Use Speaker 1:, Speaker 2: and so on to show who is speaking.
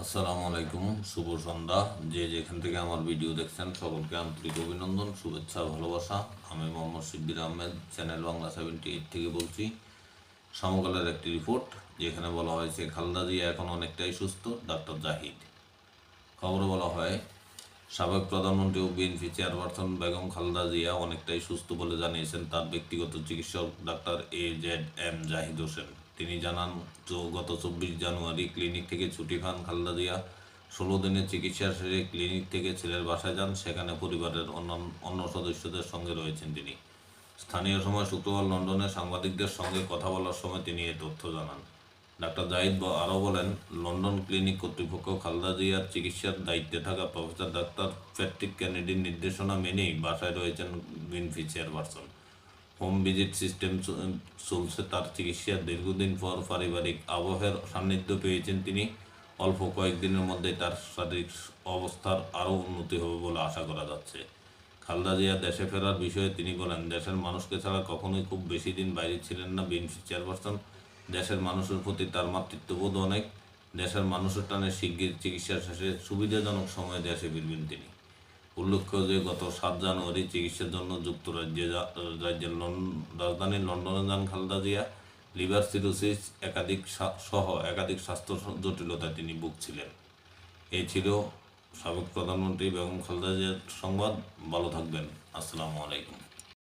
Speaker 1: আসসালামু আলাইকুম, শুভ সন্ধ্যা। যে যেখান থেকে আমার ভিডিও দেখছেন, সকলকে আন্তরিক অভিনন্দন, শুভেচ্ছা, ভালোবাসা। আমি Mohammad Shibbir Ahmed, channel Bangla seventy eight থেকে বলছি। সমকালের একটি রিপোর্ট যেখানে বলা হয়েছে, খালদা জিয়া এখন অনেকটাই সুস্থ, ডাক্তার জাহিদ। খবরে বলা হয়, সাবেক প্রধানমন্ত্রী ও বিএনপি চেয়ারপারসন বেগম খালদা জিয়া অনেকটাই সুস্থ বলে জানিয়েছেন তার ব্যক্তিগত চিকিৎসক doctor A Z M Zahid Hossain. তিনি জানান গত চব্বিশ জানুয়ারি ক্লিনিক থেকে ছুটি খান খালদা জিয়া। ষোলো দিনের চিকিৎসা সেরে ক্লিনিক থেকে ছেলের বাসায় যান। সেখানে পরিবারের অন্যান্য অন্য সদস্যদের সঙ্গে রয়েছেন তিনি। স্থানীয় সময় শুক্রবার লন্ডনে সাংবাদিকদের সঙ্গে কথা বলার সময় তিনি এ তথ্য জানান। ডাক্তার জাহিদ আরও বলেন, লন্ডন ক্লিনিক কর্তৃপক্ষ খালদা জিয়ার চিকিৎসার দায়িত্বে থাকা প্রফেসর ডাক্তার প্যাট্রিক কেনেডির নির্দেশনা মেনেই বাসায় রয়েছেন BNP chairperson home visit system চলছে। তার চিকিৎসা দীর্ঘদিন পর পারিবারিক আবহের সান্নিধ্য পেয়েছেন তিনি। অল্প কয়েকদিনের মধ্যে তার শারীরিক অবস্থার আরও উন্নতি হবে বলে আশা করা যাচ্ছে। খালদা জিয়া দেশে ফেরার বিষয়ে তিনি বলেন, দেশের মানুষকে ছাড়া কখনোই খুব বেশি দিন বাইরে ছিলেন না বিএনপি চেয়ারপারসন। দেশের মানুষের প্রতি তার মাতৃত্ববোধ অনেক। দেশের মানুষের টানে শিগগির চিকিৎসা শেষে সুবিধাজনক সময়ে দেশে ফিরবেন তিনি। উল্লেখ্য যে, গত সাত জানুয়ারি চিকিৎসার জন্য যুক্তরাজ্যে রাজ্যের রাজধানী লন্ডনে যান খালেদা জিয়া। লিভার সিরোসিস একাধিক সহ একাধিক স্বাস্থ্য জটিলতায় তিনি ভুগছিলেন। এই ছিল সাবেক প্রধানমন্ত্রী বেগম খালেদা জিয়ার সংবাদ। ভালো থাকবেন। আসসালামু আলাইকুম।